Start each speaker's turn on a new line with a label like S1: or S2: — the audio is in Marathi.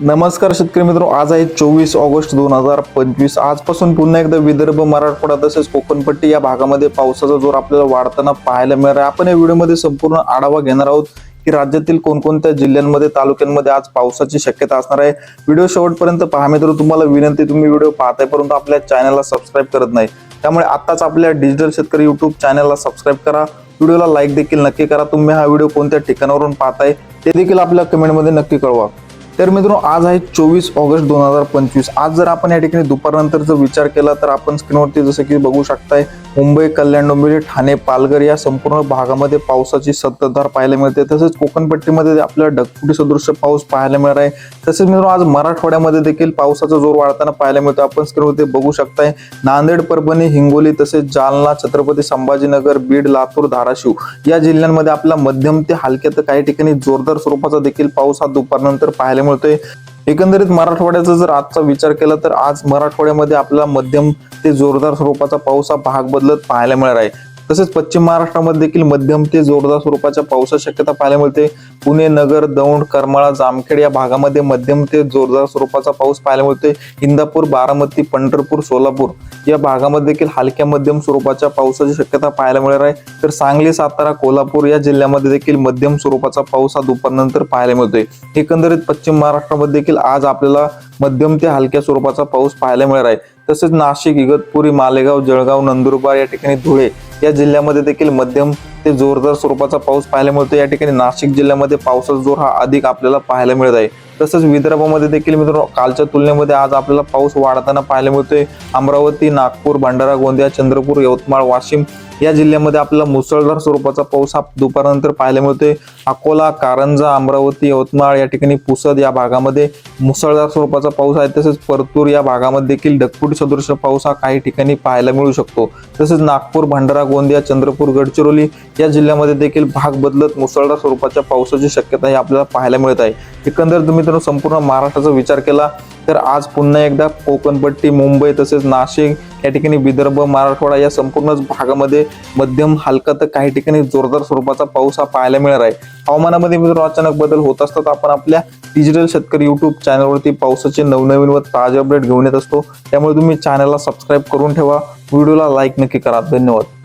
S1: नमस्कार शेतकरी मित्र आज आहे चोवीस ऑगस्ट दोन हजार पंचवीस. आजपासून पुन्हा एकदा विदर्भ मराठवाडा तसेच कोकणपट्टी या भागामध्ये पावसाचा जोर आपल्याला वाढताना पाहायला मिळणार आहे. आपण या व्हिडिओमध्ये संपूर्ण आढावा घेणार आहोत की राज्यातील कोणकोणत्या जिल्ह्यांमध्ये तालुक्यांमध्ये आज पावसाची शक्यता असणार आहे. व्हिडिओ शेवटपर्यंत पहा मित्र तुम्हाला विनंती तुम्ही व्हिडिओ पाहताय परंतु आपल्या चॅनलला सबस्क्राईब करत नाही. त्यामुळे आताच आपल्या डिजिटल शेतकरी युट्यूब चॅनलला सबस्क्राईब करा. व्हिडिओला लाईक देखील नक्की करा. तुम्ही हा व्हिडिओ कोणत्या ठिकाणावरून पाहताय ते देखील आपल्या कमेंटमध्ये नक्की कळवा. तर मित्रांनो आज आहे चोवीस ऑगस्ट दोन हजार पंचवीस. आज जर आपण या ठिकाणी दुपारनंतर जर विचार केला तर आपण स्क्रीनवरती जसं की बघू शकताय मुंबई कल्याण डोंबिवली ठाणे पालघर या संपूर्ण भागामध्ये पावसाची संततधार पाहायला मिळते. तसेच कोकणपट्टीमध्ये आपल्याला ढगफुटी सदृश्य पाऊस पाहायला मिळणार आहे. तसेच मित्रांनो आज मराठवाड्यामध्ये देखील पावसाचा जोर वाढताना पाहायला मिळतो. आपण स्क्रीनवरती बघू शकताय नांदेड परभणी हिंगोली तसेच जालना छत्रपती संभाजीनगर बीड लातूर धाराशिव या जिल्ह्यांमध्ये आपला मध्यम ते हलक्या तर काही ठिकाणी जोरदार स्वरूपाचा देखील पाऊस हा दुपारनंतर पाहायला मिळतोय. एकंदरीत मराठवाड्याचा जर आजचा विचार केला तर आज मराठवाड्यामध्ये आपला मध्यम ते जोरदार स्वरूपाचा पाऊस हा भाग बदलत पाहायला मिळणार आहे. तसेच पश्चिम महाराष्ट्रामध्ये देखील मध्यम ते जोरदार स्वरूपाच्या पावसाची शक्यता पाहायला मिळते. पुणे नगर दौंड करमाळा जामखेड या भागामध्ये मध्यम ते जोरदार स्वरूपाचा पाऊस पाहायला मिळतोय. इंदापूर बारामती पंढरपूर सोलापूर या भागामध्ये देखील हलक्या मध्यम स्वरूपाच्या पावसाची शक्यता पाहायला मिळणार आहे. तर सांगली सातारा कोल्हापूर या जिल्ह्यामध्ये देखील मध्यम स्वरूपाचा पाऊस हा दुपारनंतर पाहायला मिळतोय. एकंदरीत पश्चिम महाराष्ट्रामध्ये देखील आज आपल्याला मध्यम ते हलक्या स्वरूपाचा पाऊस पाहायला मिळणार आहे. तसेच नाशिक इगतपुरी मालेगाव जळगाव नंदुरबार या ठिकाणी धुळे या जिल्ह्यामध्ये देखील मध्यम ते जोरदार स्वरूपाचा पाऊस पाहायला मिळतो. या ठिकाणी नाशिक जिल्ह्यामध्ये पावसाचा जोर हा अधिक आपल्याला पाहायला मिळत आहे. तसंच विदर्भामध्ये देखील मित्रांनो कालच्या तुलनेमध्ये आज आपल्याला पाऊस वाढताना पाहायला मिळतोय. अमरावती नागपूर भंडारा गोंदिया चंद्रपूर यवतमाळ वाशिम या जिल्ह्यामध्ये आपल्याला मुसळधार स्वरूपाचा पाऊस हा दुपारनंतर पाहायला मिळतोय. अकोला कारंजा अमरावती यवतमाळ या ठिकाणी पुसद या भागामध्ये मुसळधार स्वरूपाचा पाऊस आहे. तसेच परतूर या भागामध्ये देखील ढगफुटी सदृश पाऊस हा काही ठिकाणी पाहायला मिळू शकतो. तसेच नागपूर भंडारा गोंदिया चंद्रपूर गडचिरोली या जिल्ह्यामध्ये देखील भाग बदलत मुसळधार स्वरूपाच्या पावसाची शक्यता ही आपल्याला पाहायला मिळत आहे. एकंदरीत तुम्ही मित्रांनो संपूर्ण महाराष्ट्राचा विचार केला तर आज पुन्हा एकदा कोकणपट्टी मुंबई तसेच नाशिक या ठिकाणी विदर्भ मराठवाडा या संपूर्णच भागामध्ये मध्यम हलका तर काही ठिकाणी जोरदार स्वरूपाचा पाऊस हा पाहायला मिळणार आहे. हवामानामध्ये मित्रांनो अचानक बदल होत असतात. आपण आपल्या डिजिटल शेतकरी युट्यूब चॅनलवरती पावसाचे नवनवीन व ताजे अपडेट घेऊन येत असतो. त्यामुळे तुम्ही चॅनलला सबस्क्राईब करून ठेवा. व्हिडिओला लाईक नक्की करा. धन्यवाद.